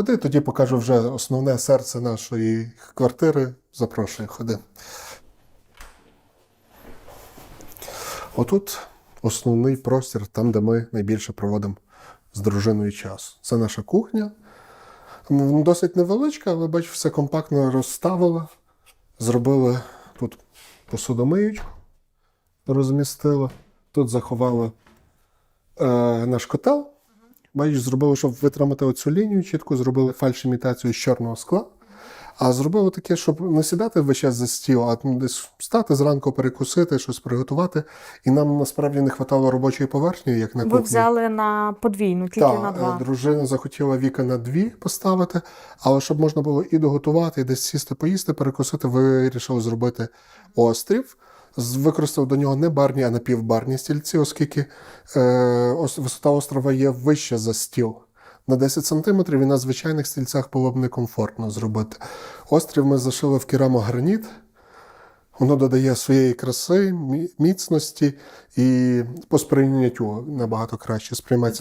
Ходи, тоді покажу вже основне серце нашої квартири. Запрошую, ходи. Отут основний простір, там, де ми найбільше проводимо з дружиною час. Це наша кухня. Досить невеличка, але бач, все компактно розставили. Зробили тут посудомиючку, розмістили. Тут заховали е, наш котел. Бачиш, зробили, щоб витримати оцю лінію, чітко зробили фальш-імітацію з чорного скла. А зробили таке, щоб не сідати весь час за стіл, а десь встати зранку, перекусити, щось приготувати. І нам насправді не вистачало робочої поверхні, як на Ви взяли на подвійну, тільки Так, на два. е, дружина захотіла віка на дві поставити, але щоб можна було і доготувати, і десь сісти, поїсти, перекусити, вирішив зробити острів. Використав до нього не барні, а напівбарні стільці, оскільки е, висота острова є вища за стіл. На 10 сантиметрів і на звичайних стільцях було б некомфортно зробити. Острів ми зашили в керамограніт. Воно додає своєї краси, міцності і по сприйняттю набагато краще сприймається.